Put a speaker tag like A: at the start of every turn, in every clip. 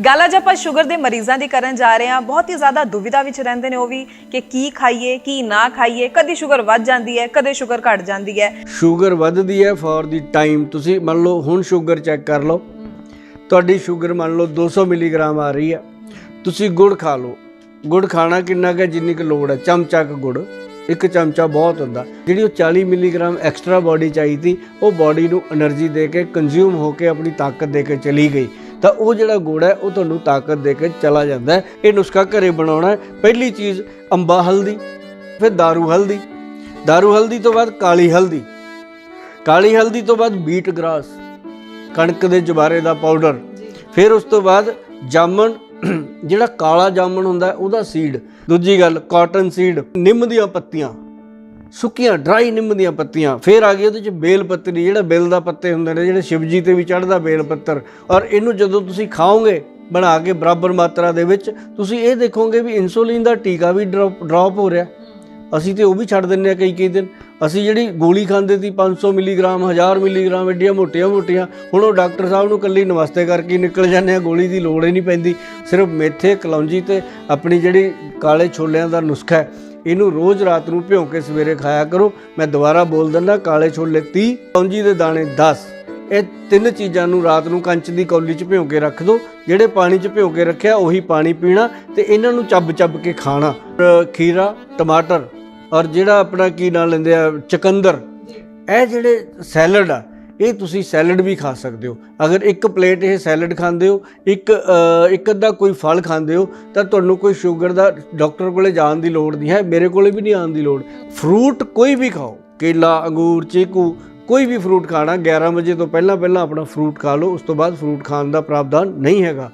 A: ਗੱਲ ਅੱਜ ਆਪਾਂ ਸ਼ੂਗਰ ਦੇ ਮਰੀਜ਼ਾਂ ਦੀ ਕਰਨ ਜਾ ਰਹੇ ਹਾਂ। ਬਹੁਤ ਹੀ ਜ਼ਿਆਦਾ ਦੁਵਿਧਾ ਵਿੱਚ ਰਹਿੰਦੇ ਨੇ ਉਹ ਵੀ ਕਿ ਕੀ ਖਾਈਏ, ਕੀ ਨਾ ਖਾਈਏ। ਕਦੀ ਸ਼ੂਗਰ ਵੱਧ ਜਾਂਦੀ ਹੈ, ਕਦੇ ਸ਼ੂਗਰ ਘਟ ਜਾਂਦੀ ਹੈ।
B: ਸ਼ੂਗਰ ਵੱਧਦੀ ਹੈ ਫੋਰ ਦੀ ਟਾਈਮ ਤੁਸੀਂ ਮੰਨ ਲਓ ਹੁਣ ਸ਼ੂਗਰ ਚੈੱਕ ਕਰ ਲਓ। ਤੁਹਾਡੀ ਸ਼ੂਗਰ ਮੰਨ ਲਓ 200 ਮਿਲੀਗ੍ਰਾਮ ਆ ਰਹੀ ਹੈ। ਤੁਸੀਂ ਗੁੜ ਖਾ ਲਓ। ਗੁੜ ਖਾਣਾ ਕਿੰਨਾ ਕਿ ਜਿੰਨੀ ਕੁ ਲੋੜ ਹੈ। ਚਮਚਾ ਕੁ ਗੁੜ। ਇੱਕ ਚਮਚਾ ਬਹੁਤ ਹੁੰਦਾ। ਜਿਹੜੀ ਉਹ 40 ਮਿਲੀਗ੍ਰਾਮ ਐਕਸਟਰਾ ਬਾਡੀ ਚਾਹੀਦੀ, ਉਹ ਬਾਡੀ ਨੂੰ એનર્ਜੀ ਦੇ ਕੇ ਕੰਜ਼ਿਊਮ ਹੋ ਕੇ ਆਪਣੀ ਤਾਕਤ ਦੇ ਕੇ ਚਲੀ ਗਈ। ਤਾਂ ਉਹ ਜਿਹੜਾ ਗੁੜ ਹੈ ਉਹ ਤੁਹਾਨੂੰ ਤਾਕਤ ਦੇ ਕੇ ਚਲਾ ਜਾਂਦਾ ਹੈ ਇਹ ਨੁਸਖਾ ਘਰੇ ਬਣਾਉਣਾ ਹੈ ਪਹਿਲੀ ਚੀਜ਼ ਅੰਬਾ ਹਲਦੀ ਫਿਰ दारू ਹਲਦੀ दारू ਹਲਦੀ ਤੋਂ ਬਾਅਦ ਕਾਲੀ ਹਲਦੀ ਕਾਲੀ ਹਲਦੀ ਤੋਂ ਬਾਅਦ ਬੀਟ ਗ੍ਰਾਸ ਕਣਕ ਦੇ ਜਵਾਰੇ ਦਾ ਪਾਊਡਰ ਫਿਰ ਉਸ ਤੋਂ ਬਾਅਦ ਜਾਮਣ ਜਿਹੜਾ ਕਾਲਾ ਜਾਮਣ ਹੁੰਦਾ ਹੈ, ਉਹਦਾ ਸੀਡ ਦੂਜੀ ਗੱਲ ਕਾਟਨ ਸੀਡ ਨਿੰਮ ਦੀਆਂ ਪੱਤੀਆਂ ਸੁੱਕੀਆਂ ਡਰਾਈ ਨਿੰਮ ਦੀਆਂ ਪੱਤੀਆਂ। ਫਿਰ ਆ ਗਈ ਉਹਦੇ ਚ ਬੇਲ ਪੱਤਰੀ, ਜਿਹੜਾ ਬੇਲ ਦਾ ਪੱਤੇ ਹੁੰਦੇ ਨੇ, ਜਿਹੜੇ ਸ਼ਿਵਜੀ ਤੇ ਵੀ ਚੜਦਾ ਬੇਲ ਪੱਤਰ। ਔਰ ਇਹਨੂੰ ਜਦੋਂ ਤੁਸੀਂ ਖਾਓਗੇ, ਬਣਾ ਕੇ ਬਰਾਬਰ ਮਾਤਰਾ ਦੇ ਵਿੱਚ, ਤੁਸੀਂ ਇਹ ਦੇਖੋਗੇ ਵੀ ਇਨਸੂਲਿਨ ਦਾ ਟੀਕਾ ਵੀ ਡ੍ਰੌਪ ਹੋ ਰਿਹਾ। ਅਸੀਂ ਤੇ ਉਹ ਵੀ ਛੱਡ ਦਿੰਨੇ ਆ ਕਈ ਕਈ ਦਿਨ। ਅਸੀਂ ਜਿਹੜੀ ਗੋਲੀ ਖਾਂਦੇ ਸੀ 500 ਮਿਲੀਗ੍ਰਾਮ 1000 ਮਿਲੀਗ੍ਰਾਮ, ਐਡੀਆਂ ਮੋਟੀਆਂ ਮੋਟੀਆਂ, ਹੁਣ ਉਹ ਡਾਕਟਰ ਸਾਹਿਬ ਨੂੰ ਕੱਲੀ ਨਮਸਤੇ ਕਰਕੇ ਨਿਕਲ ਜਾਂਦੇ ਆ ਗੋਲੀ ਦੀ ਲੋੜ ਹੀ ਨਹੀਂ ਪੈਂਦੀ। ਸਿਰਫ ਮੇਥੇ, ਕਲੌਂਜੀ ਤੇ ਆਪਣੀ ਜਿਹੜੀ ਕਾਲੇ ਛੋਲਿਆਂ ਦਾ ਨੁਸਖਾ ਹੈ ਇਹਨੂੰ ਰੋਜ਼ ਰਾਤ ਨੂੰ ਭਿਉਂ ਕੇ ਸਵੇਰੇ ਖਾਇਆ ਕਰੋ। ਮੈਂ ਦੁਬਾਰਾ ਬੋਲ ਦਿੰਦਾ, ਕਾਲੇ ਛੋਲੇ 30 ਕਲੌਂਜੀ ਦੇ ਦਾਣੇ 10 ਇਹ ਤਿੰਨ ਚੀਜ਼ਾਂ ਨੂੰ ਰਾਤ ਨੂੰ ਕੰਚ ਦੀ ਕੌਲੀ 'ਚ ਭਿਓ ਕੇ ਰੱਖ ਦਿਓ ਜਿਹੜੇ ਪਾਣੀ 'ਚ ਭਿਓ ਕੇ ਰੱਖਿਆ, ਉਹੀ ਪਾਣੀ ਪੀਣਾ ਤੇ ਇਹਨਾਂ ਨੂੰ ਚੱਬ ਚੱਬ ਕੇ ਖਾਣਾ। ਖੀਰਾ, ਟਮਾਟਰ ਔਰ ਜਿਹੜਾ ਆਪਣਾ ਕੀ ਨਾਂ ਲੈਂਦੇ ਆ, ਚਕੰਦਰ। ਇਹ ਜਿਹੜੇ ਸੈਲਡ ਆ ਇਹ ਤੁਸੀਂ ਸੈਲਡ ਵੀ ਖਾ ਸਕਦੇ ਹੋ। ਅਗਰ ਇੱਕ ਪਲੇਟ ਇਹ ਸੈਲਡ ਖਾਂਦੇ ਹੋ, ਇੱਕ ਇੱਕ ਅੱਧਾ ਕੋਈ ਫਲ ਖਾਂਦੇ ਹੋ, ਤਾਂ ਤੁਹਾਨੂੰ ਕੋਈ ਸ਼ੂਗਰ ਦਾ ਡਾਕਟਰ ਕੋਲੇ ਜਾਣ ਦੀ ਲੋੜ ਨਹੀਂ ਹੈ, ਮੇਰੇ ਕੋਲੇ ਵੀ ਨਹੀਂ ਆਉਣ ਦੀ ਲੋੜ। ਫਰੂਟ ਕੋਈ ਵੀ ਖਾਓ, ਕੇਲਾ, ਅੰਗੂਰ, ਚੀਕੂ ਕੋਈ ਵੀ ਫਰੂਟ ਖਾਣਾ 11 ਵਜੇ ਤੋਂ ਪਹਿਲਾਂ ਪਹਿਲਾਂ ਆਪਣਾ ਫਰੂਟ ਖਾ ਲਓ, ਉਸ ਤੋਂ ਬਾਅਦ ਫਰੂਟ ਖਾਣ ਦਾ ਪ੍ਰਾਵਧਾਨ ਨਹੀਂ ਹੈਗਾ।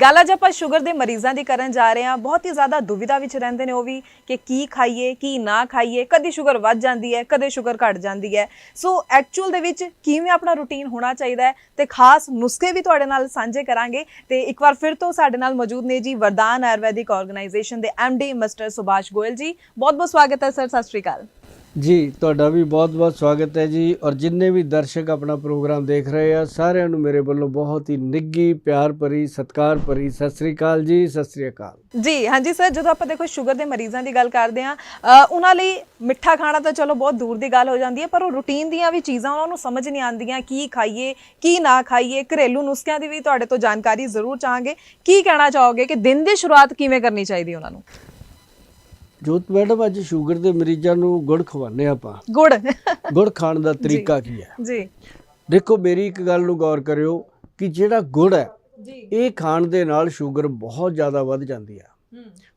A: ਗੱਲ ਅੱਜ ਆਪਾਂ ਸ਼ੂਗਰ ਦੇ ਮਰੀਜ਼ਾਂ ਦੀ ਕਰਨ ਜਾ ਰਹੇ ਹਾਂ। ਬਹੁਤ ਹੀ ਜ਼ਿਆਦਾ ਦੁਵਿਧਾ ਵਿੱਚ ਰਹਿੰਦੇ ਨੇ ਉਹ ਵੀ ਕਿ ਕੀ ਖਾਈਏ, ਕੀ ਨਾ ਖਾਈਏ। ਕਦੀ ਸ਼ੂਗਰ ਵੱਧ ਜਾਂਦੀ ਹੈ, ਕਦੇ ਸ਼ੂਗਰ ਘਟ ਜਾਂਦੀ ਹੈ। ਸੋ ਐਕਚੁਅਲ ਦੇ ਵਿੱਚ ਕਿਵੇਂ ਆਪਣਾ ਰੁਟੀਨ ਹੋਣਾ ਚਾਹੀਦਾ ਹੈ ਤੇ ਖਾਸ ਨੁਸਖੇ ਵੀ ਤੁਹਾਡੇ ਨਾਲ ਸਾਂਝੇ ਕਰਾਂਗੇ। ਤੇ ਇੱਕ ਵਾਰ ਫਿਰ ਤੋਂ ਸਾਡੇ ਨਾਲ ਮੌਜੂਦ ਨੇ ਜੀ ਵਰਦਾਨ ਆਯੁਰਵੈਦਿਕ ਆਰਗੇਨਾਈਜੇਸ਼ਨ ਦੇ ਡੀ ਮਿਸਟਰ ਸੁਭਾਸ਼ ਗੋਇਲ ਜੀ। ਬਹੁਤ ਬਹੁਤ ਸਵਾਗਤ ਹੈ, ਸਰ। ਸਤਿ ਸ਼੍ਰੀ ਅਕਾਲ।
B: ਜੀ, ਤੁਹਾਡਾ ਵੀ ਬਹੁਤ-ਬਹੁਤ ਸਵਾਗਤ ਹੈ ਜੀ। ਔਰ ਜਿੰਨੇ ਵੀ ਦਰਸ਼ਕ ਆਪਣਾ ਪ੍ਰੋਗਰਾਮ ਦੇਖ ਰਹੇ ਆ, ਸਾਰਿਆਂ ਨੂੰ ਮੇਰੇ ਵੱਲੋਂ ਬਹੁਤ ਹੀ ਨਿੱਗੀ, ਪਿਆਰ ਭਰੀ, ਸਤਿਕਾਰ ਭਰੀ ਸਤਿ ਸ੍ਰੀ ਅਕਾਲ ਜੀ, ਸਤਿ ਸ੍ਰੀ ਅਕਾਲ।
A: ਜੀ, ਹਾਂਜੀ ਸਰ, ਜਦੋਂ ਆਪਾਂ ਦੇਖੋ ਸ਼ੂਗਰ ਦੇ ਮਰੀਜ਼ਾਂ ਦੀ ਗੱਲ ਕਰਦੇ ਆ ਉਹਨਾਂ ਲਈ ਮਿੱਠਾ ਖਾਣਾ ਤਾਂ ਚਲੋ ਬਹੁਤ ਦੂਰ ਦੀ ਗੱਲ ਹੋ ਜਾਂਦੀ ਹੈ, ਪਰ ਉਹ ਰੂਟੀਨ ਦੀਆਂ ਵੀ ਚੀਜ਼ਾਂ ਉਹਨਾਂ ਨੂੰ ਸਮਝ ਨਹੀਂ ਆਉਂਦੀਆਂ, ਕੀ ਖਾਈਏ, ਕੀ ਨਾ ਖਾਈਏ। ਘਰੇਲੂ ਨੁਸਖਿਆਂ ਦੀ ਵੀ ਤੁਹਾਡੇ ਤੋਂ ਜਾਣਕਾਰੀ ਜ਼ਰੂਰ ਚਾਹਾਂਗੇ। ਕੀ ਕਹਿਣਾ ਚਾਹੋਗੇ ਕਿ ਦਿਨ ਦੀ ਸ਼ੁਰੂਆਤ ਕਿਵੇਂ ਕਰਨੀ ਚਾਹੀਦੀ ਉਹਨਾਂ ਨੂੰ?
B: ਜੋਤ ਮੈਡਮ ਅੱਜ ਸ਼ੂਗਰ ਦੇ ਮਰੀਜ਼ਾਂ ਨੂੰ ਗੁੜ ਖਵਾਉਂਦੇ ਆਪਾਂ।
A: ਗੁੜ।
B: ਗੁੜ ਖਾਣ ਦਾ ਤਰੀਕਾ ਕੀ ਹੈ?
A: ਜੀ।
B: ਦੇਖੋ ਮੇਰੀ ਇੱਕ ਗੱਲ ਨੂੰ ਗੌਰ ਕਰਿਓ ਕਿ ਜਿਹੜਾ ਗੁੜ ਹੈ ਇਹ ਖਾਣ ਦੇ ਨਾਲ ਸ਼ੂਗਰ ਬਹੁਤ ਜ਼ਿਆਦਾ ਵੱਧ ਜਾਂਦੀ ਹੈ।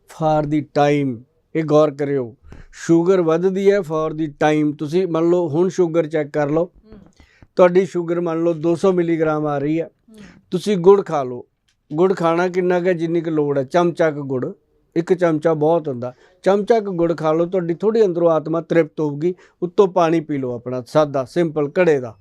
B: ਫਾਰ ਦੀ ਟਾਈਮ ਇਹ ਗੌਰ ਕਰਿਓ ਸ਼ੂਗਰ ਵੱਧਦੀ ਹੈ ਫਾਰ ਦੀ ਟਾਈਮ। ਤੁਸੀਂ ਮੰਨ ਲਓ ਹੁਣ ਸ਼ੂਗਰ ਚੈੱਕ ਕਰ ਲਓ। ਤੁਹਾਡੀ ਸ਼ੂਗਰ ਮੰਨ ਲਓ 200 ਮਿਲੀਗ੍ਰਾਮ ਆ ਰਹੀ ਹੈ। ਤੁਸੀਂ ਗੁੜ ਖਾ ਲਓ। ਗੁੜ ਖਾਣਾ ਕਿੰਨਾ ਕੁ? ਜਿੰਨੀ ਕੁ ਲੋੜ ਹੈ ਚਮਚਾ ਕੁ ਗੁੜ। ਇੱਕ ਚਮਚਾ ਬਹੁਤ ਹੁੰਦਾ। ਚਮਚਾ ਕੁ ਗੁੜ ਖਾ ਲਓ, ਤੁਹਾਡੀ ਥੋੜੀ ਅੰਦਰੋਂ ਆਤਮਾ ਤ੍ਰਿਪਤ ਹੋਊਗੀ। ਉੱਤੋਂ ਪਾਣੀ ਪੀ ਲਓ ਆਪਣਾ, ਸਾਦਾ, ਸਿੰਪਲ, ਘੜੇ ਦਾ।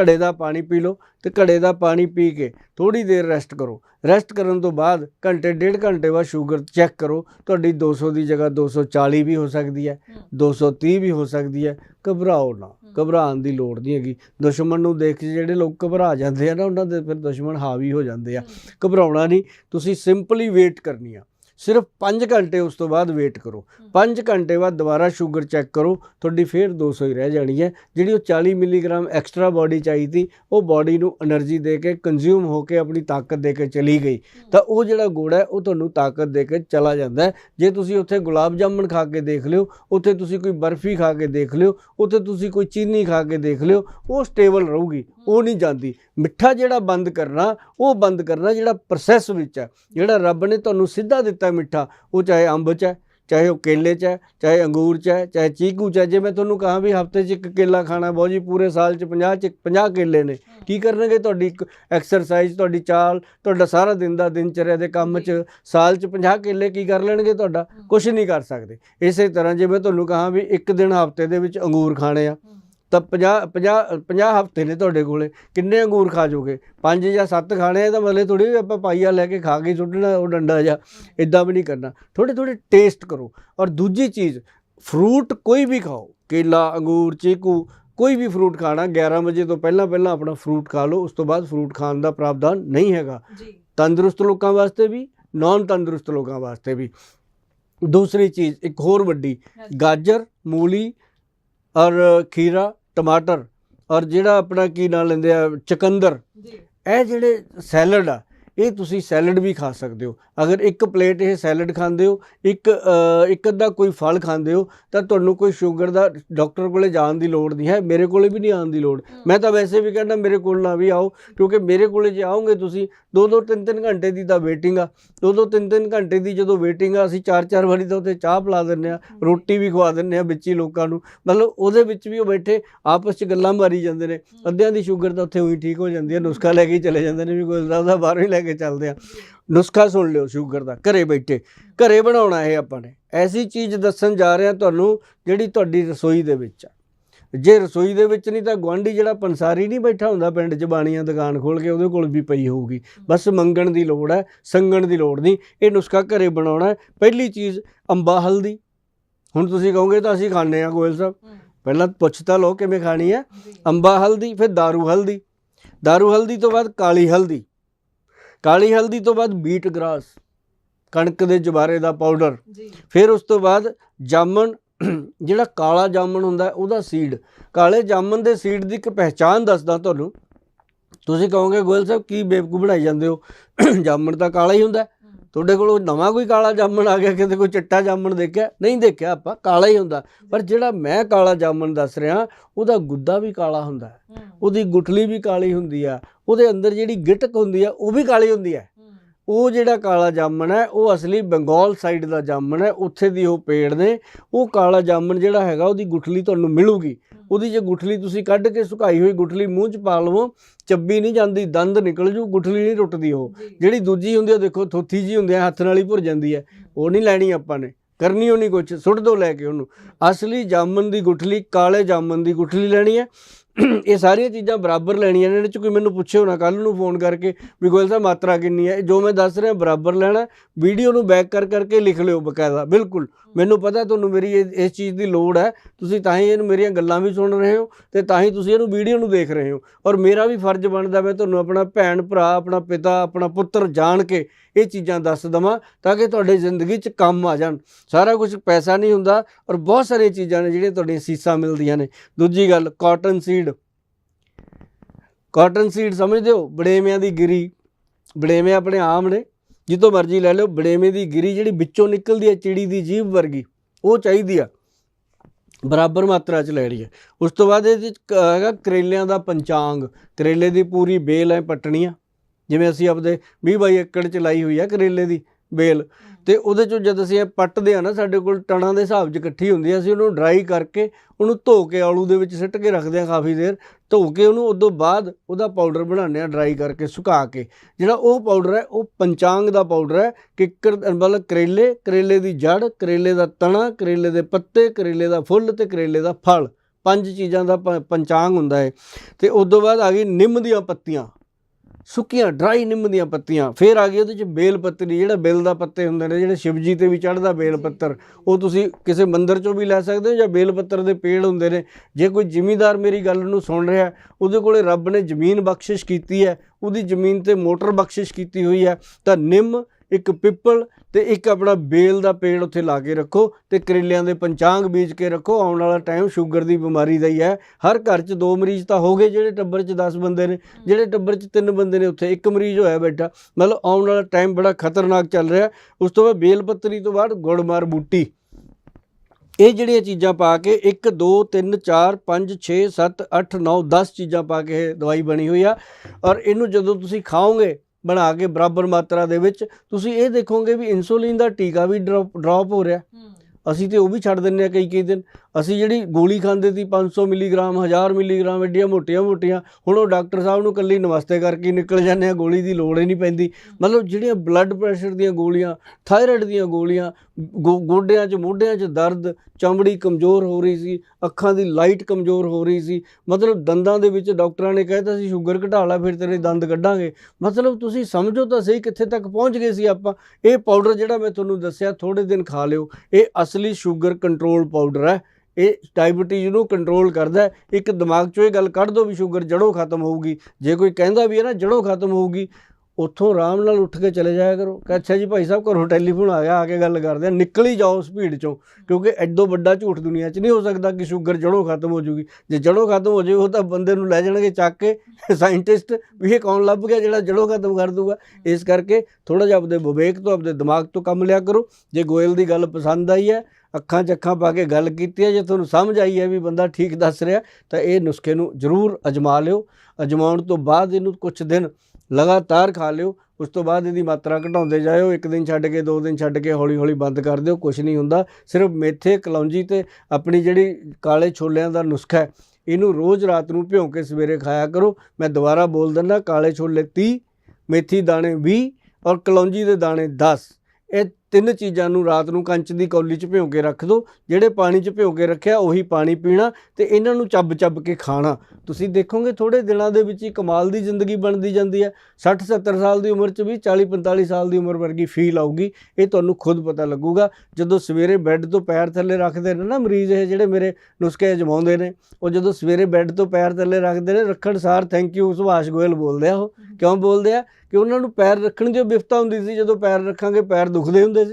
B: ਘੜੇ ਦਾ ਪਾਣੀ ਪੀ ਲਓ ਤੇ ਘੜੇ ਦਾ ਪਾਣੀ ਪੀ ਕੇ ਥੋੜੀ ਦੇਰ ਰੈਸਟ ਕਰੋ। ਰੈਸਟ ਕਰਨ ਤੋਂ ਬਾਅਦ ਘੰਟੇ, ਡੇਢ ਘੰਟੇ ਬਾਅਦ ਸ਼ੂਗਰ ਚੈੱਕ ਕਰੋ, ਤੁਹਾਡੀ 200 ਦੀ ਜਗ੍ਹਾ 240 ਵੀ ਹੋ ਸਕਦੀ ਹੈ 230 ਵੀ ਹੋ ਸਕਦੀ ਹੈ। ਘਬਰਾਓ ਨਾ, ਘਬਰਾਉਣ ਦੀ ਲੋੜ ਨਹੀਂ ਹੈਗੀ। ਦੁਸ਼ਮਣ ਨੂੰ ਦੇਖ ਕੇ ਜਿਹੜੇ ਲੋਕ ਘਬਰਾ ਜਾਂਦੇ ਆ ਨਾ, ਉਹਨਾਂ ਦੇ ਫਿਰ ਦੁਸ਼ਮਣ ਹਾਵੀ ਹੋ ਜਾਂਦੇ ਆ। ਘਬਰਾਉਣਾ ਨਹੀਂ, ਤੁਸੀਂ ਸਿੰਪਲੀ ਵੇਟ ਕਰਨੀ ਆ। ਸਿਰਫ 5 ਘੰਟੇ ਉਸ ਤੋਂ ਬਾਅਦ ਵੇਟ ਕਰੋ। 5 ਘੰਟੇ ਬਾਅਦ ਦੁਬਾਰਾ ਸ਼ੂਗਰ ਚੈੱਕ ਕਰੋ ਤੁਹਾਡੀ ਫੇਰ 200 ਹੀ ਰਹਿ ਜਾਣੀ ਹੈ। ਜਿਹੜੀ ਉਹ 40 ਮਿਲੀਗ੍ਰਾਮ ਐਕਸਟਰਾ ਬਾਡੀ ਚਾਹੀਦੀ ਉਹ ਬਾਡੀ ਨੂੰ એનર્ਜੀ ਦੇ ਕੇ ਕੰਜ਼ਿਊਮ ਹੋ ਕੇ ਆਪਣੀ ਤਾਕਤ ਦੇ ਕੇ ਚਲੀ ਗਈ। ਤਾਂ ਉਹ ਜਿਹੜਾ ਗੁੜ ਹੈ ਉਹ ਤੁਹਾਨੂੰ ਤਾਕਤ ਦੇ ਕੇ ਚਲਾ ਜਾਂਦਾ ਜੇ ਤੁਸੀਂ ਉੱਥੇ ਗੁਲਾਬ ਜਾਮਣ ਖਾ ਕੇ ਦੇਖ ਲਿਓ ਉੱਥੇ ਤੁਸੀਂ ਕੋਈ ਬਰਫੀ ਖਾ ਕੇ ਦੇਖ ਲਿਓ ਉੱਥੇ ਤੁਸੀਂ ਕੋਈ ਚੀਨੀ ਖਾ ਕੇ ਦੇਖ ਲਿਓ ਉਹ ਸਟੇਬਲ ਰਹੂਗੀ। ਉਹ ਨਹੀਂ ਜਾਂਦੀ। ਮਿੱਠਾ ਜਿਹੜਾ ਬੰਦ ਕਰਨਾ, ਉਹ ਬੰਦ ਕਰਨਾ ਜਿਹੜਾ ਪ੍ਰੋਸੈਸ ਵਿੱਚ ਹੈ। ਜਿਹੜਾ ਰੱਬ ਨੇ ਤੁਹਾਨੂੰ ਸਿੱਧਾ ਦਿੱਤਾ ਮਿੱਠਾ, ਉਹ ਚਾਹੇ ਅੰਬ 'ਚ ਹੈ, ਚਾਹੇ ਉਹ ਕੇਲੇ 'ਚ ਹੈ, ਚਾਹੇ ਅੰਗੂਰ 'ਚ ਹੈ, ਚਾਹੇ ਚੀਕੂ 'ਚ ਹੈ। ਜੇ ਮੈਂ ਤੁਹਾਨੂੰ ਕਹਾਂ ਵੀ ਹਫ਼ਤੇ 'ਚ ਇੱਕ ਕੇਲਾ ਖਾਣਾ ਬਹੁਤ ਜੀ ਪੂਰੇ ਸਾਲ 'ਚ 50 'ਚ 50 ਕੇਲੇ ਨੇ, ਕੀ ਕਰਨਗੇ ਤੁਹਾਡੀ ਇੱਕ ਐਕਸਰਸਾਈਜ਼ ਤੁਹਾਡੀ ਚਾਲ, ਤੁਹਾਡਾ ਸਾਰਾ ਦਿਨ ਦਾ ਦਿਨਚਰਿਆ ਦੇ ਕੰਮ 'ਚ, ਸਾਲ 'ਚ 50 ਕੇਲੇ ਕੀ ਕਰ ਲੈਣਗੇ ਤੁਹਾਡਾ? ਕੁਝ ਨਹੀਂ ਕਰ ਸਕਦੇ। ਇਸੇ ਤਰ੍ਹਾਂ ਜੇ ਮੈਂ ਤੁਹਾਨੂੰ ਕਹਾਂ ਵੀ ਇੱਕ ਦਿਨ ਹਫ਼ਤੇ ਦੇ ਵਿੱਚ ਅੰਗੂਰ ਖਾਣੇ ਆ ਤਾਂ 50 50 50 ਹਫ਼ਤੇ ਨੇ ਤੁਹਾਡੇ ਕੋਲੇ ਕਿੰਨੇ ਅੰਗੂਰ ਖਾ ਜੋਗੇ? ਪੰਜ ਜਾਂ ਸੱਤ ਖਾਣੇ ਆ ਤਾਂ ਮਤਲਬ ਥੋੜੀ ਆਪਾਂ ਪਾਈਆ ਲੈ ਕੇ ਖਾ ਕੇ ਸੁੱਟਣਾ ਉਹ ਡੰਡਾ ਜਾਂ ਇਦਾਂ ਵੀ ਨਹੀਂ ਕਰਨਾ। ਥੋੜੇ ਥੋੜੇ ਟੇਸਟ ਕਰੋ। ਔਰ ਦੂਜੀ ਚੀਜ਼ ਫਰੂਟ ਕੋਈ ਵੀ ਖਾਓ ਕੇਲਾ ਅੰਗੂਰ ਚੀਕੂ ਕੋਈ ਵੀ ਫਰੂਟ ਖਾਣਾ 11 ਵਜੇ ਤੋਂ ਪਹਿਲਾਂ ਪਹਿਲਾਂ ਆਪਣਾ ਫਰੂਟ ਖਾ ਲਓ ਉਸ ਤੋਂ ਬਾਅਦ ਫਰੂਟ ਖਾਣ ਦਾ ਪ੍ਰਾਵਧਾਨ ਨਹੀਂ ਹੈਗਾ।
A: ਜੀ।
B: ਤੰਦਰੁਸਤ ਲੋਕਾਂ ਵਾਸਤੇ ਵੀ ਨਾਨ ਤੰਦਰੁਸਤ ਲੋਕਾਂ ਵਾਸਤੇ ਵੀ। ਦੂਸਰੀ ਚੀਜ਼ ਇੱਕ ਹੋਰ ਵੱਡੀ ਗਾਜਰ ਮੂਲੀ ਔਰ ਖੀਰਾ ਟਮਾਟਰ ਔਰ ਜਿਹੜਾ ਆਪਣਾ ਕੀ ਨਾਂ ਲੈਂਦੇ ਆ ਚਕੰਦਰ।
A: ਜੀ।
B: ਇਹ ਜਿਹੜੇ ਸੈਲਡ ਆ ਇਹ ਤੁਸੀਂ ਸੈਲਡ ਵੀ ਖਾ ਸਕਦੇ ਹੋ। ਅਗਰ ਇੱਕ ਪਲੇਟ ਇਹ ਸੈਲਡ ਖਾਂਦੇ ਹੋ ਇੱਕ ਇੱਕ ਅੱਧਾ ਕੋਈ ਫਲ ਖਾਂਦੇ ਹੋ ਤਾਂ ਤੁਹਾਨੂੰ ਕੋਈ ਸ਼ੂਗਰ ਦਾ ਡਾਕਟਰ ਕੋਲੇ ਜਾਣ ਦੀ ਲੋੜ ਨਹੀਂ ਹੈ ਮੇਰੇ ਕੋਲੇ ਵੀ ਨਹੀਂ ਆਉਣ ਦੀ ਲੋੜ। ਮੈਂ ਤਾਂ ਵੈਸੇ ਵੀ ਕਹਿੰਦਾ ਮੇਰੇ ਕੋਲ ਨਾ ਵੀ ਆਓ ਕਿਉਂਕਿ ਮੇਰੇ ਕੋਲੇ ਜੇ ਆਓਗੇ ਤੁਸੀਂ ਦੋ ਦੋ ਤਿੰਨ ਤਿੰਨ ਘੰਟੇ ਦੀ ਤਾਂ ਵੇਟਿੰਗ ਆ। ਦੋ ਦੋ ਤਿੰਨ ਤਿੰਨ ਘੰਟੇ ਦੀ ਜਦੋਂ ਵੇਟਿੰਗ ਆ ਅਸੀਂ ਚਾਰ ਚਾਰ ਵਾਰੀ ਤਾਂ ਉੱਥੇ ਚਾਹ ਪਿਲਾ ਦਿੰਨੇ ਆ ਰੋਟੀ ਵੀ ਖਵਾ ਦਿੰਨੇ ਆ ਵਿੱਚ ਹੀ ਲੋਕਾਂ ਨੂੰ। ਮਤਲਬ ਉਹਦੇ ਵਿੱਚ ਵੀ ਉਹ ਬੈਠੇ ਆਪਸ 'ਚ ਗੱਲਾਂ ਮਾਰੀ ਜਾਂਦੇ ਨੇ। ਅੱਧਿਆਂ ਦੀ ਸ਼ੂਗਰ ਤਾਂ ਉੱਥੇ ਉਹੀ ਠੀਕ ਹੋ ਜਾਂਦੀ ਹੈ ਨੁਸਖਾ ਲੈ ਕੇ ਚਲੇ ਜਾਂਦੇ ਨੇ ਵੀ ਕੋਈ ਦਾ ਬਾਹਰੋਂ ਹੀ ਲੈ ਕੇ ਚੱਲਦੇ ਆ ਨੁਸਖਾ ਸੁਣ ਲਿਓ ਸ਼ੂਗਰ ਦਾ ਘਰੇ ਬੈਠੇ ਘਰੇ ਬਣਾਉਣਾ ਇਹ ਆਪਾਂ ਨੇ ਐਸੀ ਚੀਜ਼ ਦੱਸਣ ਜਾ ਰਹੇ ਆ ਤੁਹਾਨੂੰ ਜਿਹੜੀ ਤੁਹਾਡੀ ਰਸੋਈ ਦੇ ਵਿੱਚ ਆ ਜੇ ਰਸੋਈ ਦੇ ਵਿੱਚ ਨਹੀਂ ਤਾਂ ਗੁਆਂਢੀ ਜਿਹੜਾ ਪੰਸਾਰੀ ਨਹੀਂ ਬੈਠਾ ਹੁੰਦਾ ਪਿੰਡ 'ਚ ਬਾਣੀਆਂ ਦੁਕਾਨ ਖੋਲ ਕੇ ਉਹਦੇ ਕੋਲ ਵੀ ਪਈ ਹੋਊਗੀ ਬਸ ਮੰਗਣ ਦੀ ਲੋੜ ਹੈ ਸੰਗਣ ਦੀ ਲੋੜ ਨਹੀਂ ਇਹ ਨੁਸਖਾ ਘਰੇ ਬਣਾਉਣਾ ਹੈ ਪਹਿਲੀ ਚੀਜ਼ ਅੰਬਾ ਹਲਦੀ ਹੁਣ ਤੁਸੀਂ ਕਹੋਗੇ ਤਾਂ ਅਸੀਂ ਖਾਂਦੇ ਆ ਗੋਇਲ ਸਾਹਿਬ ਪਹਿਲਾਂ ਪੁੱਛ ਤਾਂ ਲਓ ਕਿਵੇਂ ਖਾਣੀ ਹੈ ਅੰਬਾ ਹਲਦੀ ਫਿਰ दारू ਹਲਦੀ दारू ਹਲਦੀ ਤੋਂ ਬਾਅਦ ਕਾਲੀ ਹਲਦੀ ਕਾਲੀ ਹਲਦੀ ਤੋਂ ਬਾਅਦ ਬੀਟ ਗ੍ਰਾਸ ਕਣਕ ਦੇ ਜਵਾਰੇ ਦਾ ਪਾਊਡਰ
A: ਜੀ।
B: ਫਿਰ ਉਸ ਤੋਂ ਬਾਅਦ ਜਾਮਣ ਜਿਹੜਾ ਕਾਲਾ ਜਾਮਣ ਹੁੰਦਾ ਉਹਦਾ ਸੀਡ ਕਾਲੇ ਜਾਮਣ ਦੇ ਸੀਡ ਦੀ ਇੱਕ ਪਹਿਚਾਨ ਦੱਸਦਾ ਤੁਹਾਨੂੰ। ਤੁਸੀਂ ਕਹੋਗੇ ਗੋਇਲ ਸਾਹਿਬ ਕੀ ਬੇਵਕੂਫ ਬਣਾਈ ਜਾਂਦੇ ਹੋ? ਜਾਮਣ ਤਾਂ ਕਾਲਾ ਹੀ ਹੁੰਦਾ। ਤੁਹਾਡੇ ਕੋਲ ਨਵਾਂ ਕੋਈ ਕਾਲਾ ਜਾਮਣ ਆ ਗਿਆ ਕਿਤੇ ਕੋਈ ਚਿੱਟਾ ਜਾਮਣ ਦੇਖਿਆ? ਨਹੀਂ ਦੇਖਿਆ ਆਪਾਂ ਕਾਲਾ ਹੀ ਹੁੰਦਾ। ਪਰ ਜਿਹੜਾ ਮੈਂ ਕਾਲਾ ਜਾਮਣ ਦੱਸ ਰਿਹਾ ਉਹਦਾ ਗੁੱਦਾ ਵੀ ਕਾਲਾ ਹੁੰਦਾ ਹੈ। ਉਹਦੀ ਗੁਠਲੀ ਵੀ ਕਾਲੀ ਹੁੰਦੀ ਆ ਉਹਦੇ ਅੰਦਰ ਜਿਹੜੀ ਗਿਟਕ ਹੁੰਦੀ ਆ ਉਹ ਵੀ ਕਾਲੀ ਹੁੰਦੀ ਹੈ। ਉਹ ਜਿਹੜਾ ਕਾਲਾ ਜਾਮਣ ਹੈ ਉਹ ਅਸਲੀ ਬੰਗਾਲ ਸਾਈਡ ਦਾ ਜਾਮਣ ਹੈ ਉੱਥੇ ਦੀ ਉਹ ਪੇੜ ਨੇ ਉਹ ਕਾਲਾ ਜਾਮਣ ਜਿਹੜਾ ਹੈਗਾ ਉਹਦੀ ਗੁਠਲੀ ਤੁਹਾਨੂੰ ਮਿਲੂਗੀ। ਉਹਦੀ ਜੇ ਗੁਠਲੀ ਤੁਸੀਂ ਕੱਢ ਕੇ ਸੁਕਾਈ ਹੋਈ ਗੁਠਲੀ ਮੂੰਹ 'ਚ ਪਾ ਲਵੋ ਚੱਬੀ ਨਹੀਂ ਜਾਂਦੀ ਦੰਦ ਨਿਕਲ ਜੂ ਗੁਠਲੀ ਨਹੀਂ ਟੁੱਟਦੀ ਉਹ। ਜਿਹੜੀ ਦੂਜੀ ਹੁੰਦੀ ਆ ਦੇਖੋ ਥੋਥੀ ਜੀ ਹੁੰਦੀ ਆ ਹੱਥ ਨਾਲ ਹੀ ਭੁਰ ਜਾਂਦੀ ਹੈ ਉਹ ਨਹੀਂ ਲੈਣੀ ਆਪਾਂ ਨੇ ਕਰਨੀ ਉਹ ਨਹੀਂ ਕੁਛ ਸੁੱਟ ਦੋ ਲੈ ਕੇ ਉਹਨੂੰ। ਅਸਲੀ ਜਾਮਨ ਦੀ ਗੁਠਲੀ ਕਾਲੇ ਜਾਮਨ ਦੀ ਗੁਠਲੀ ਲੈਣੀ ਹੈ ਇਹ ਸਾਰੀਆਂ ਚੀਜ਼ਾਂ ਬਰਾਬਰ ਲੈਣੀਆਂ ਨੇ ਇਹਨਾਂ ਚ ਕੋਈ ਮੈਨੂੰ ਪੁੱਛਿਓ ਨਾ ਕੱਲ ਨੂੰ ਫੋਨ ਕਰਕੇ ਵੀ ਗੋਇਲ ਸਾਹਿਬ ਮਾਤਰਾ ਕਿੰਨੀ ਹੈ। ਜੋ ਮੈਂ ਦੱਸ ਰਿਹਾ, ਬਰਾਬਰ ਲੈਣਾ, ਵੀਡੀਓ ਨੂੰ ਬੈਕ ਕਰ ਕਰਕੇ ਲਿਖ ਲਿਓ ਬਕਾਇਦਾ, ਬਿਲਕੁਲ। ਮੈਨੂੰ ਪਤਾ ਤੁਹਾਨੂੰ ਮੇਰੀ ਇਹ- ਇਸ ਚੀਜ਼ ਦੀ ਲੋੜ ਹੈ, ਤੁਸੀਂ ਤਾਂ ਹੀ ਇਹਨੂੰ ਮੇਰੀਆਂ ਗੱਲਾਂ ਵੀ ਸੁਣ ਰਹੇ ਹੋ ਤੇ ਤਾਂ ਹੀ ਤੁਸੀਂ ਇਹਨੂੰ ਵੀਡੀਓ ਨੂੰ ਦੇਖ ਰਹੇ ਹੋ। ਔਰ ਮੇਰਾ ਵੀ ਫਰਜ਼ ਬਣਦਾ, ਮੈਂ ਤੁਹਾਨੂੰ ਆਪਣਾ ਭੈਣ, ਭਰਾ, ਆਪਣਾ ਪਿਤਾ, ਆਪਣਾ ਪੁੱਤਰ ਜਾਣ ਕੇ ਇਹ ਚੀਜ਼ਾਂ ਦੱਸ ਦਵਾਂ ਤਾਂ ਕਿ ਤੁਹਾਡੇ ਜ਼ਿੰਦਗੀ 'ਚ ਕੰਮ ਆ ਜਾਣ। ਸਾਰਾ ਕੁਝ ਪੈਸਾ ਨਹੀਂ ਹੁੰਦਾ ਔਰ ਬਹੁਤ ਸਾਰੀਆਂ ਚੀਜ਼ਾਂ ਨੇ ਜਿਹੜੀਆਂ ਤੁਹਾਡੀਆਂ ਸੀਸਾਂ ਮਿਲਦੀਆਂ ਨੇ। ਦੂਜੀ ਗੱਲ ਕਾਟਨ ਸੀਡ ਕਾਟਨ ਸੀਡ ਸਮਝਦੇ ਹੋ ਬੜੇਵਿਆਂ ਦੀ ਗਿਰੀ। ਬੜੇਵੇਂ ਆਪਣੇ ਆਮ ਨੇ ਜਿੱਦੋਂ ਮਰਜ਼ੀ ਲੈ ਲਿਓ, ਬੜੇਵੇਂ ਦੀ ਗਿਰੀ ਜਿਹੜੀ ਵਿੱਚੋਂ ਨਿਕਲਦੀ ਹੈ, ਚਿੜੀ ਦੀ ਜੀਭ ਵਰਗੀ। ਉਹ ਚਾਹੀਦੀ ਆ। ਬਰਾਬਰ ਮਾਤਰਾ ਚ ਲੈਣੀ ਹੈ। ਉਸ ਤੋਂ ਬਾਅਦ ਇਹਦੇ ਚ ਕ- ਹੈਗਾ ਕਰੇਲਿਆਂ ਦਾ ਪੰਚਾਂਗ। ਕਰੇਲੇ ਦੀ ਪੂਰੀ ਬੇਲ ਹੈ ਪਟਣੀ ਜਿਵੇਂ ਅਸੀਂ ਆਪਦੇ 20 ਬਾਈ ਏਕੜ ਚ ਲਾਈ ਹੋਈ ਆ ਕਰੇਲੇ ਦੀ ਬੇਲ ਤੇ ਉਹਦੇ ਚੋਂ ਜਦ ਅਸੀਂ ਇਹ ਪੱਟਦੇ ਆ ਨਾ ਸਾਡੇ ਕੋਲ ਟਣਾਂ ਦੇ ਹਿਸਾਬ 'ਚ ਇਕੱਠੀ ਹੁੰਦੀ ਆ, ਅਸੀਂ ਉਹਨੂੰ ਡਰਾਈ ਕਰਕੇ ਉਹਨੂੰ ਧੋ ਕੇ ਆਲੂ ਦੇ ਵਿੱਚ ਸਿੱਟ ਕੇ ਰੱਖਦੇ ਆ ਕਾਫੀ ਦੇਰ, ਧੋ ਕੇ ਉਹਨੂੰ ਉਦੋਂ ਬਾਅਦ ਉਹਦਾ ਪਾਊਡਰ ਬਣਾਉਂਦੇ ਆ ਡਰਾਈ ਕਰਕੇ ਸੁਕਾ ਕੇ। ਜਿਹੜਾ ਉਹ ਪਾਊਡਰ ਹੈ, ਉਹ ਪੰਚਾਂਗ ਦਾ ਪਾਊਡਰ ਹੈ, ਕਿੱਕਰ ਮਤਲਬ ਕਰੇਲੇ ਕਰੇਲੇ ਦੀ ਜੜ, ਕਰੇਲੇ ਦਾ ਤਣਾ, ਕਰੇਲੇ ਦੇ ਪੱਤੇ, ਕਰੇਲੇ ਦਾ ਫੁੱਲ ਤੇ ਕਰੇਲੇ ਦਾ ਫਲ। ਪੰਜ ਚੀਜ਼ਾਂ ਦਾ ਪ- ਪੰਚਾਂਗ ਹੁੰਦਾ ਹੈ ਤੇ ਉਸ ਤੋਂ ਬਾਅਦ ਆ ਗਈ ਨਿੰਮ ਦੀਆਂ ਪੱਤੀਆਂ। ਸੁੱਕੀਆਂ ਡਰਾਈ ਨਿੰਮ ਦੀਆਂ ਪੱਤੀਆਂ। ਫਿਰ ਆ ਗਈ ਉਹਦੇ ਚ ਬੇਲ ਪੱਤਰੀ ਜਿਹੜਾ ਬੇਲ ਦਾ ਪੱਤੇ ਹੁੰਦੇ ਨੇ ਜਿਹੜੇ ਸ਼ਿਵਜੀ ਤੇ ਵੀ ਚੜਦਾ ਬੇਲ ਪੱਤਰ ਉਹ ਤੁਸੀਂ ਕਿਸੇ ਮੰਦਿਰ ਚੋਂ ਵੀ ਲੈ ਸਕਦੇ ਹੋ ਜਾਂ ਬੇਲ ਪੱਤਰ ਦੇ ਪੇੜ ਹੁੰਦੇ ਨੇ। ਜੇ ਕੋਈ ਜ਼ਿਮੀਂਦਾਰ ਮੇਰੀ ਗੱਲ ਨੂੰ ਸੁਣ ਰਿਹਾ ਉਹਦੇ ਕੋਲੇ ਰੱਬ ਨੇ ਜ਼ਮੀਨ ਬਖਸ਼ਿਸ਼ ਕੀਤੀ ਹੈ ਉਹਦੀ ਜ਼ਮੀਨ ਤੇ ਮੋਟਰ ਬਖਸ਼ਿਸ਼ ਕੀਤੀ ਹੋਈ ਹੈ ਤਾਂ ਨਿੰਮ ਇੱਕ ਪਿੱਪਲ ਤੇ ਇੱਕ ਆਪਣਾ ਬੇਲ ਦਾ ਪੇੜ ਉੱਥੇ ਲਾ ਕੇ ਰੱਖੋ ਤੇ ਕਰੇਲਿਆਂ ਦੇ ਪੰਚਾਂਗ ਬੀਜ ਕੇ ਰੱਖੋ, ਆਉਣ ਵਾਲਾ ਟਾਈਮ ਸ਼ੂਗਰ ਦੀ ਬਿਮਾਰੀ ਦਾ ਹੀ ਹੈ। ਹਰ ਘਰ 'ਚ ਦੋ ਮਰੀਜ਼ ਤਾਂ ਹੋ ਗਏ, ਜਿਹੜੇ ਟੱਬਰ 'ਚ 10 ਬੰਦੇ ਨੇ, ਜਿਹੜੇ ਟੱਬਰ 'ਚ ਤਿੰਨ ਬੰਦੇ ਨੇ ਉੱਥੇ, ਇੱਕ ਮਰੀਜ਼ ਹੋਇਆ ਬੈਠਾ। ਮਤਲਬ ਆਉਣ ਵਾਲਾ ਟਾਈਮ ਬੜਾ ਖਤਰਨਾਕ ਚੱਲ ਰਿਹਾ। ਉਸ ਤੋਂ ਬਾਅਦ ਬੇਲ ਪੱਤਰੀ ਤੋਂ ਬਾਅਦ ਗੁੜਮਾਰ ਬੂਟੀ। ਇਹ ਜਿਹੜੀਆਂ ਚੀਜ਼ਾਂ ਪਾ ਕੇ 1 2 3 4 5 6 7 8 9 10 ਚੀਜ਼ਾਂ ਪਾ ਕੇ ਇਹ ਦਵਾਈ ਬਣੀ ਹੋਈ ਆ। ਔਰ ਇਹਨੂੰ ਜਦੋਂ ਤੁਸੀਂ ਖਾਓਗੇ ਬਣਾ ਕੇ ਬਰਾਬਰ ਮਾਤਰਾ ਦੇ ਵਿੱਚ ਤੁਸੀਂ ਇਹ ਦੇਖੋਗੇ ਵੀ ਇਨਸੂਲਿਨ ਦਾ ਟੀਕਾ ਵੀ ਡ੍ਰੌਪ ਹੋ ਰਿਹਾ। ਅਸੀਂ ਤੇ ਉਹ ਵੀ ਛੱਡ ਦਿੰਨੇ ਆ ਕਈ ਕਈ ਦਿਨ। ਅਸੀਂ ਜਿਹੜੀ ਗੋਲੀ ਖਾਂਦੇ ਸੀ 500 ਮਿਲੀਗ੍ਰਾਮ 1000 ਮਿਲੀਗ੍ਰਾਮ, ਐਡੀਆਂ ਮੋਟੀਆਂ ਮੋਟੀਆਂ, ਹੁਣ ਉਹ ਡਾਕਟਰ ਸਾਹਿਬ ਨੂੰ ਕੱਲੀ ਨਮਸਤੇ ਕਰਕੇ ਨਿਕਲ ਜਾਂਦੇ ਆ, ਗੋਲੀ ਦੀ ਲੋੜ ਹੀ ਨਹੀਂ ਪੈਂਦੀ। ਮਤਲਬ ਜਿਹੜੀਆਂ ਬਲੱਡ ਪ੍ਰੈਸ਼ਰ ਦੀਆਂ ਗੋਲੀਆਂ ਥਾਇਰਾਇਡ ਦੀਆਂ ਗੋਲੀਆਂ, ਗੋ- ਗੋਡਿਆਂ 'ਚ, ਮੋਢਿਆਂ 'ਚ ਦਰਦ, ਚਮੜੀ ਕਮਜ਼ੋਰ ਹੋ ਰਹੀ ਸੀ, ਅੱਖਾਂ ਦੀ ਲਾਈਟ ਕਮਜ਼ੋਰ ਹੋ ਰਹੀ ਸੀ, ਮਤਲਬ ਦੰਦਾਂ ਦੇ ਵਿੱਚ ਡਾਕਟਰਾਂ ਨੇ ਕਹਿਤਾ ਸੀ ਸ਼ੂਗਰ ਘਟਾ ਲੈ, ਫਿਰ ਤੇਰੇ ਦੰਦ ਕੱਢਾਂਗੇ। ਮਤਲਬ ਤੁਸੀਂ ਸਮਝੋ ਤਾਂ ਸਹੀ ਕਿੱਥੇ ਤੱਕ ਪਹੁੰਚ ਗਏ ਸੀ ਆਪਾਂ। ਇਹ ਪਾਊਡਰ ਜਿਹੜਾ ਮੈਂ ਤੁਹਾਨੂੰ ਦੱਸਿਆ ਥੋੜੇ ਦਿਨ ਖਾ ਲਿਓ। ਇਹ ਅਸਲੀ ਸ਼ੂਗਰ ਕੰਟਰੋਲ ਪਾਊਡਰ ਹੈ। ਇਹ ਡਾਇਬੀਟੀਜ਼ ਨੂੰ ਕੰਟਰੋਲ ਕਰਦਾ ਇੱਕ ਦਿਮਾਗ 'ਚੋਂ ਇਹ ਗੱਲ ਕੱਢ ਦਿਓ ਵੀ ਸ਼ੂਗਰ ਜੜੋਂ ਖਤਮ ਹੋਊਗੀ। ਜੇ ਕੋਈ ਕਹਿੰਦਾ ਵੀ ਹੈ ਨਾ ਜੜੋਂ ਖਤਮ ਹੋਊਗੀ ਉੱਥੋਂ ਆਰਾਮ ਨਾਲ ਉੱਠ ਕੇ ਚਲੇ ਜਾਇਆ ਕਰੋ। ਕਿ ਅੱਛਾ ਜੀ ਭਾਈ ਸਾਹਿਬ, ਘਰੋਂ ਟੈਲੀਫੋਨ ਆ ਗਿਆ, ਆ ਕੇ ਗੱਲ ਕਰਦੇ ਆ। ਨਿਕਲ ਹੀ ਜਾਓ ਉਸ ਭੀੜ ਚੋਂ, ਕਿਉਂਕਿ ਐਡੋ ਵੱਡਾ ਝੂਠ ਦੁਨੀਆ 'ਚ ਨਹੀਂ ਹੋ ਸਕਦਾ ਕਿ ਸ਼ੂਗਰ ਜੜੋਂ ਖਤਮ ਹੋ ਜੂਗੀ। ਜੇ ਜੜੋਂ ਖਤਮ ਹੋ ਜਾਵੇ ਉਹ ਤਾਂ ਬੰਦੇ ਨੂੰ ਲੈ ਜਾਣਗੇ ਚੱਕ ਕੇ। ਸਾਇੰਟਿਸਟ ਵੀ ਇਹ ਕੌਣ ਲੱਭ ਗਿਆ ਜਿਹੜਾ ਜੜੋਂ ਖਤਮ ਕਰ ਦੂਗਾ ਇਸ ਕਰਕੇ ਥੋੜਾ ਜਿਹਾ ਆਪਦੇ ਵਿਵੇਕ ਤੋਂ, ਆਪਦੇ ਦਿਮਾਗ ਤੋਂ ਕੰਮ ਲਿਆ ਕਰੋ। ਜੇ ਗੋਇਲ ਦੀ ਗੱਲ ਪਸੰਦ ਆਈ ਹੈ, ਅੱਖਾਂ ਚੱਖਾਂ ਪਾ ਕੇ ਗੱਲ ਕੀਤੀ ਹੈ, ਜੇ ਤੁਹਾਨੂੰ ਸਮਝ ਆਈ ਹੈ ਵੀ ਬੰਦਾ ਠੀਕ ਦੱਸ ਰਿਹਾ, ਤਾਂ ਇਹ ਨੁਸਖੇ ਨੂੰ ਜ਼ਰੂਰ ਅਜਮਾ ਲਿਓ। ਅਜਮਾਉਣ ਤੋਂ ਬਾਅਦ ਇਹਨੂੰ ਕੁਝ ਦਿਨ ਲਗਾਤਾਰ ਖਾ ਲਿਓ, ਉਸ ਤੋਂ ਬਾਅਦ ਇਹਦੀ ਮਾਤਰਾ ਘਟਾਉਂਦੇ ਜਾਇਓ, ਇੱਕ ਦਿਨ ਛੱਡ ਕੇ, ਦੋ ਦਿਨ ਛੱਡ ਕੇ ਹੌਲੀ ਹੌਲੀ ਬੰਦ ਕਰ ਦਿਓ ਕੁਝ ਨਹੀਂ ਹੁੰਦਾ, ਸਿਰਫ ਮੇਥੇ, ਕਲੌਂਜੀ ਤੇ ਆਪਣੀ ਜਿਹੜੀ ਕਾਲੇ ਛੋਲਿਆਂ ਦਾ ਨੁਸਖਾ ਹੈ, ਇਹਨੂੰ ਰੋਜ਼ ਰਾਤ ਨੂੰ ਭਿਉਂ ਕੇ ਸਵੇਰੇ ਖਾਇਆ ਕਰੋ, ਮੈਂ ਦੁਬਾਰਾ ਬੋਲ ਦਿੰਦਾ, ਕਾਲੇ ਛੋਲੇ 30 ਮੇਥੀ ਦਾਣੇ 20 ਔਰ ਕਲੌਂਜੀ ਦੇ ਦਾਣੇ 10 ਇਹ ਤਿੰਨ ਚੀਜ਼ਾਂ ਨੂੰ ਰਾਤ ਨੂੰ ਕੰਚ ਦੀ ਕੌਲੀ 'ਚ ਭਿਉਂ ਕੇ ਰੱਖ ਦਿਓ ਜਿਹੜੇ ਪਾਣੀ 'ਚ ਭਿਓ ਕੇ ਰੱਖਿਆ, ਉਹੀ ਪਾਣੀ ਪੀਣਾ ਤੇ ਇਹਨਾਂ ਨੂੰ ਚੱਬ ਚੱਬ ਕੇ ਖਾਣਾ। ਤੁਸੀਂ ਦੇਖੋਗੇ ਥੋੜੇ ਦਿਨਾਂ ਦੇ ਵਿੱਚ ਹੀ ਕਮਾਲ ਦੀ ਜ਼ਿੰਦਗੀ ਬਣਦੀ ਜਾਂਦੀ ਹੈ। 60 70 ਸਾਲ ਦੀ ਉਮਰ 'ਚ ਵੀ 40 45 ਸਾਲ ਦੀ ਉਮਰ ਵਰਗੀ ਫੀਲ ਆਊਗੀ। ਇਹ ਤੁਹਾਨੂੰ ਖੁਦ ਪਤਾ ਲੱਗੂਗਾ। ਜਦੋਂ ਸਵੇਰੇ ਬੈੱਡ ਤੋਂ ਪੈਰ ਥੱਲੇ ਰੱਖਦੇ ਨੇ ਨਾ ਮਰੀਜ਼ ਇਹ ਜਿਹੜੇ ਮੇਰੇ ਨੁਸਖੇ ਅਜਮਾਉਂਦੇ ਨੇ, ਉਹ ਜਦੋਂ ਸਵੇਰੇ ਬੈੱਡ ਤੋਂ ਪੈਰ ਥੱਲੇ ਰੱਖਦੇ ਨੇ, ਰੱਖਣ ਸਾਰ ਥੈਂਕ ਯੂ ਸੁਭਾਸ਼ ਗੋਇਲ ਬੋਲਦੇ ਆ ਉਹ। ਕਿਉਂ ਬੋਲਦੇ ਆ? ਕਿ ਉਹਨਾਂ ਨੂੰ ਪੈਰ ਰੱਖਣ ਦੀ ਬਿਫਤਾ ਹੁੰਦੀ ਸੀ, ਜਦੋਂ ਪੈਰ ਰੱਖਾਂਗੇ ਪੈਰ ਦੁਖਦੇ ਹੁੰਦੇ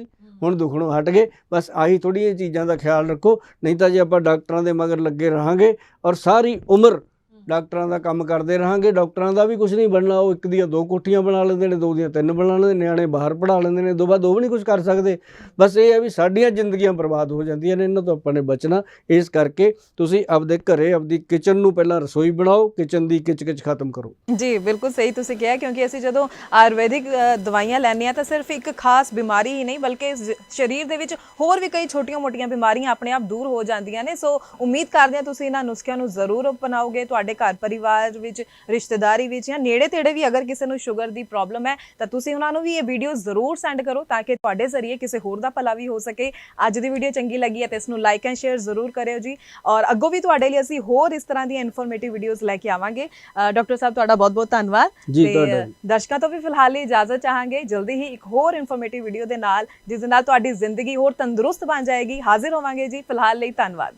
B: ਹੁਣ ਦੁਖਣੋਂ ਹਟ ਗਏ। ਬਸ ਆਹੀ ਥੋੜ੍ਹੀਆਂ ਚੀਜ਼ਾਂ ਦਾ ਖਿਆਲ ਰੱਖੋ। ਨਹੀਂ ਤਾਂ ਜੇ ਆਪਾਂ ਡਾਕਟਰਾਂ ਦੇ ਮਗਰ ਲੱਗੇ ਰਹਾਂਗੇ ਔਰ ਸਾਰੀ ਉਮਰ ਡਾਕਟਰਾਂ ਦਾ ਕੰਮ ਕਰਦੇ ਰਹਾਂਗੇ, ਡਾਕਟਰਾਂ ਦਾ ਵੀ ਕੁਝ ਨਹੀਂ ਬਣਨਾ, ਉਹ ਇੱਕ ਦੀਆਂ ਦੋ ਕੋਠੀਆਂ ਬਣਾ ਲੈਂਦੇ ਨੇ, ਦੋ ਦੀਆਂ ਤਿੰਨ ਬਣਾ ਲੈਂਦੇ ਨੇ, ਨਿਆਣੇ ਬਾਹਰ ਪੜਾ ਲੈਂਦੇ ਨੇ, ਦੋ ਬਾਅਦ ਉਹ ਵੀ ਨਹੀਂ ਕੁਝ ਕਰ ਸਕਦੇ। ਬਸ ਇਹ ਹੈ ਵੀ ਸਾਡੀਆਂ ਜ਼ਿੰਦਗੀਆਂ ਬਰਬਾਦ ਹੋ ਜਾਂਦੀਆਂ ਨੇ, ਇਹਨਾਂ ਤੋਂ ਆਪਾਂ ਨੇ ਬਚਣਾ। ਇਸ ਕਰਕੇ ਤੁਸੀਂ ਆਪਦੇ ਘਰੇ ਆਪਦੀ ਕਿਚਨ ਨੂੰ ਪਹਿਲਾਂ ਰਸੋਈ ਬਣਾਓ, ਕਿਚਨ ਦੀ ਕਿਚ-ਕਿਚ ਖਤਮ ਕਰੋ।
A: ਜੀ, ਬਿਲਕੁਲ ਸਹੀ ਤੁਸੀਂ ਕਿਹਾ, ਕਿਉਂਕਿ ਅਸੀਂ ਜਦੋਂ ਆਯੁਰਵੈਦਿਕ ਦਵਾਈਆਂ ਲੈਂਦੇ ਆ ਤਾਂ ਸਿਰਫ ਇੱਕ ਖਾਸ ਬਿਮਾਰੀ ਹੀ ਨਹੀਂ, ਬਲਕਿ ਸਰੀਰ ਦੇ ਵਿੱਚ ਹੋਰ ਵੀ ਕਈ ਛੋਟੀਆਂ-ਮੋਟੀਆਂ ਬਿਮਾਰੀਆਂ ਆਪਣੇ ਆਪ ਦੂਰ ਹੋ ਜਾਂਦੀਆਂ ਨੇ। ਸੋ ਉਮੀਦ ਕਰਦੇ ਹਾਂ ਤੁਸੀਂ ਇਹਨਾਂ ਨੁਸਖਿਆਂ ਨੂੰ ਜ਼ਰੂਰ ਅਪਣਾਓਗੇ, ਤੁਹਾਡੇ ਘਰ ਪਰਿਵਾਰ ਵਿੱਚ ਰਿਸ਼ਤੇਦਾਰੀ ਵਿੱਚ ਜਾਂ ਨੇੜੇ-ਤੇੜੇ ਵੀ ਅਗਰ ਕਿਸੇ ਨੂੰ ਸ਼ੂਗਰ ਦੀ ਪ੍ਰੋਬਲਮ ਹੈ ਤਾਂ ਤੁਸੀਂ ਉਹਨਾਂ ਨੂੰ ਵੀ ਇਹ ਵੀਡੀਓ ਜ਼ਰੂਰ ਸੈਂਡ ਕਰੋ ਤਾਂ ਕਿ ਤੁਹਾਡੇ ਜ਼ਰੀਏ ਕਿਸੇ ਹੋਰ ਦਾ ਭਲਾ ਵੀ ਹੋ ਸਕੇ। ਅੱਜ ਦੀ ਵੀਡੀਓ ਚੰਗੀ ਲੱਗੀ ਹੈ ਤਾਂ ਇਸ ਨੂੰ ਲਾਈਕ ਐਂਡ ਸ਼ੇਅਰ ਜ਼ਰੂਰ ਕਰਿਓ ਜੀ। ਔਰ ਅੱਗੋਂ ਵੀ ਤੁਹਾਡੇ ਲਈ ਅਸੀਂ ਹੋਰ ਇਸ ਤਰ੍ਹਾਂ ਦੀਆਂ ਇਨਫੋਰਮੇਟਿਵ ਵੀਡੀਓਜ਼ ਲੈ ਕੇ ਆਵਾਂਗੇ। ਡਾਕਟਰ ਸਾਹਿਬ ਤੁਹਾਡਾ ਬਹੁਤ-ਬਹੁਤ ਧੰਨਵਾਦ। ਤੇ
B: ਤੁਹਾਡਾ।
A: ਦਰਸ਼ਕਾਂ ਤੋਂ ਵੀ ਫਿਲਹਾਲ ਲਈ ਇਜਾਜ਼ਤ ਚਾਹਾਂਗੇ। ਜਲਦੀ ਹੀ ਇੱਕ ਹੋਰ ਇਨਫੋਰਮੇਟਿਵ ਵੀਡੀਓ ਦੇ ਨਾਲ ਜਿਸ ਦੇ ਨਾਲ ਤੁਹਾਡੀ ਜ਼ਿੰਦਗੀ ਹੋਰ ਤੰਦਰੁਸਤ ਬਣ ਜਾਏਗੀ। ਹਾਜ਼ਰ ਹੋਵਾਂਗੇ ਜੀ। ਫਿਲਹਾਲ ਲਈ ਧੰਨਵਾਦ।